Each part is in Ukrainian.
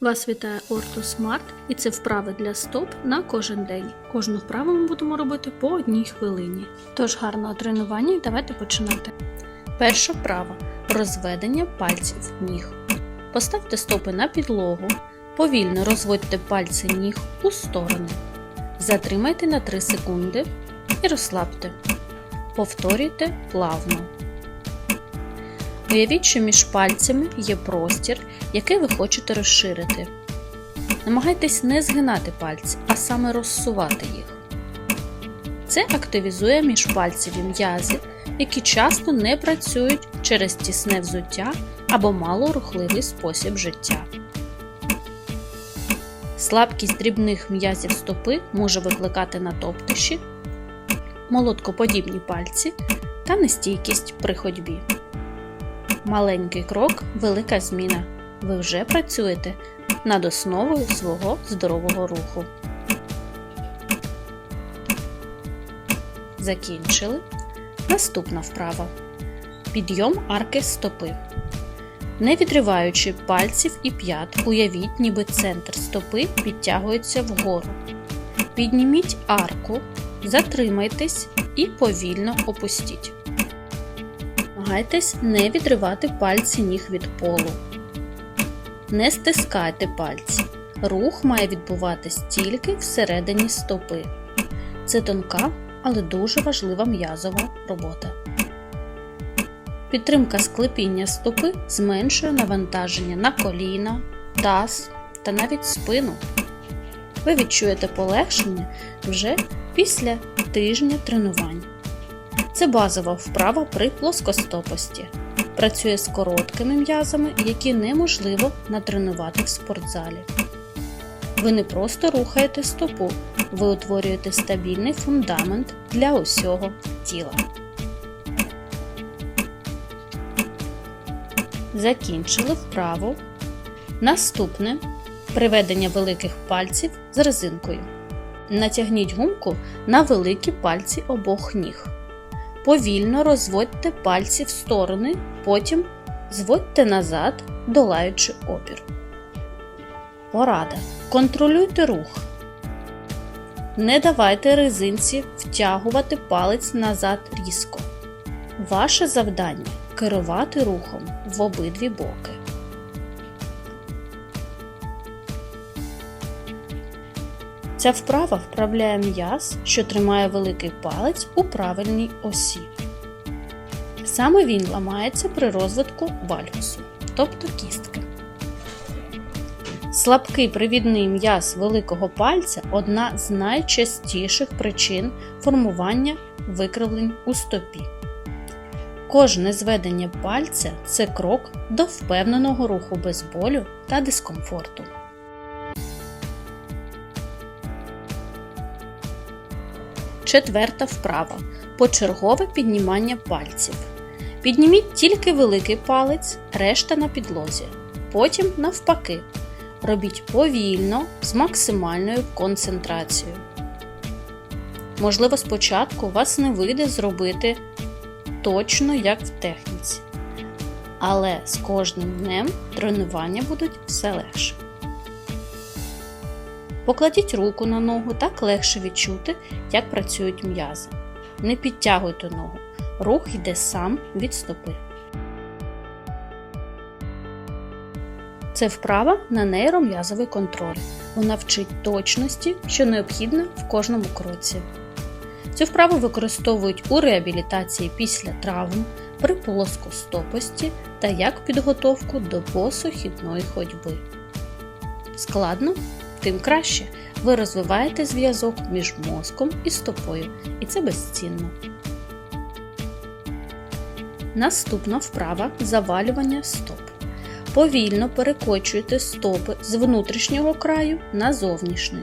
Вас вітає Orto Smart і це вправи для стоп на кожен день. Кожну вправу ми будемо робити по одній хвилині. Тож гарного тренування і давайте починати. Перша вправа розведення пальців ніг. Поставте стопи на підлогу, повільно розводьте пальці ніг у сторони. Затримайте на 3 секунди і розслабте. Повторюйте плавно. Уявіть, що між пальцями є простір, який ви хочете розширити. Намагайтесь не згинати пальці, а саме розсувати їх. Це активізує міжпальцеві м'язи, які часто не працюють через тісне взуття або малорухливий спосіб життя. Слабкість дрібних м'язів стопи може викликати натоптиші, молоткоподібні пальці та нестійкість при ходьбі. Маленький крок велика зміна. Ви вже працюєте над основою свого здорового руху. Закінчили. Наступна вправа. Підйом арки стопи. Не відриваючи пальців і п'ят, уявіть, ніби центр стопи підтягується вгору. Підніміть арку, затримайтесь і повільно опустіть. Намагайтесь не відривати пальці ніг від полу. Не стискайте пальці. Рух має відбуватись тільки всередині стопи. Це тонка, але дуже важлива м'язова робота. Підтримка склепіння стопи зменшує навантаження на коліна, таз та навіть спину. Ви відчуєте полегшення вже після тижня тренувань. Це базова вправа при плоскостопості. Працює з короткими м'язами, які неможливо натренувати в спортзалі. Ви не просто рухаєте стопу, ви утворюєте стабільний фундамент для усього тіла. Закінчили вправу. Наступне приведення великих пальців з резинкою. Натягніть гумку на великі пальці обох ніг. Повільно розводьте пальці в сторони, потім зводьте назад, долаючи опір. Порада. Контролюйте рух. Не давайте резинці втягувати палець назад різко. Ваше завдання керувати рухом в обидві боки. Ця вправа вправляє м'яз, що тримає великий палець у правильній осі. Саме він ламається при розвитку вальгусу, тобто кістки. Слабкий привідний м'яз великого пальця одна з найчастіших причин формування викривлень у стопі. Кожне зведення пальця це крок до впевненого руху без болю та дискомфорту. Четверта вправа. Почергове піднімання пальців. Підніміть тільки великий палець, решта на підлозі. Потім навпаки. Робіть повільно з максимальною концентрацією. Можливо, спочатку вас не вийде зробити точно як в техніці. Але з кожним днем тренування будуть все легше. Покладіть руку на ногу, так легше відчути, як працюють м'язи. Не підтягуйте ногу. Рух йде сам від стопи. Це вправа на нейром'язовий контроль. Вона вчить точності, що необхідна в кожному кроці. Цю вправу використовують у реабілітації після травм, при плоскостопості та як підготовку до посухідної ходьби. Складно? Тим краще. Ви розвиваєте зв'язок між мозком і стопою, і це безцінно. Наступна вправа завалювання стоп. Повільно перекочуйте стопи з внутрішнього краю на зовнішній.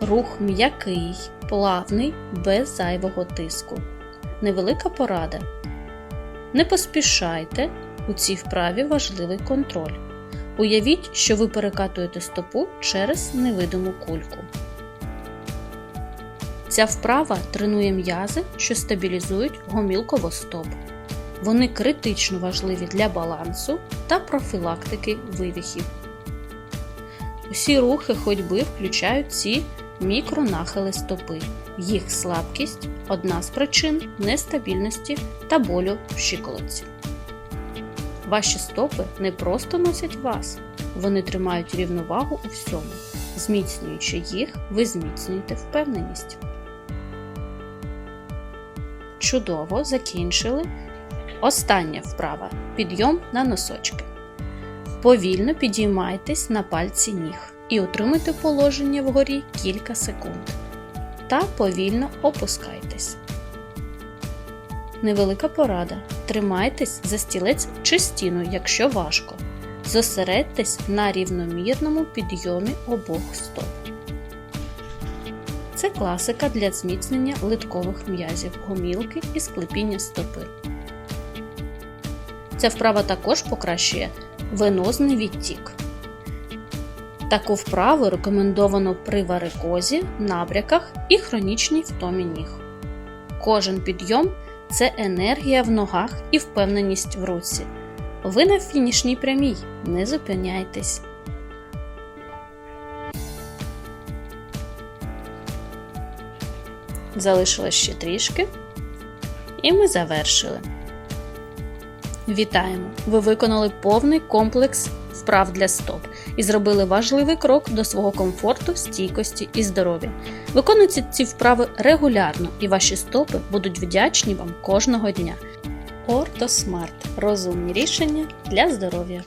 Рух м'який, плавний, без зайвого тиску. Невелика порада. Не поспішайте, у цій вправі важливий контроль. Уявіть, що ви перекатуєте стопу через невидиму кульку. Ця вправа тренує м'язи, що стабілізують гомілково стоп. Вони критично важливі для балансу та профілактики вивіхів. Усі рухи ходьби включають ці мікронахили стопи. Їх слабкість одна з причин нестабільності та болю в щиколотці. Ваші стопи не просто носять вас, вони тримають рівновагу у всьому. Зміцнюючи їх, ви зміцнюєте впевненість. Чудово закінчили. Остання вправа підйом на носочки. Повільно підіймайтесь на пальці ніг і утримуйте положення вгорі кілька секунд. Та повільно опускайтесь. Невелика порада. Тримайтесь за стілець чи стіну, якщо важко. Зосередьтесь на рівномірному підйомі обох стоп. Це класика для зміцнення литкових м'язів, гомілки і склепіння стопи. Ця вправа також покращує венозний відтік. Таку вправу рекомендовано при варикозі, набряках і хронічній втомі ніг. Кожен підйом це енергія в ногах і впевненість в руці. Ви на фінішній прямій, не зупиняйтесь. Залишилось ще трішки. І ми завершили. Вітаємо! Ви виконали повний комплекс вправ для стоп і зробили важливий крок до свого комфорту, стійкості і здоров'я. Виконуйте ці вправи регулярно, і ваші стопи будуть вдячні вам кожного дня. Ортосмарт розумні рішення для здоров'я.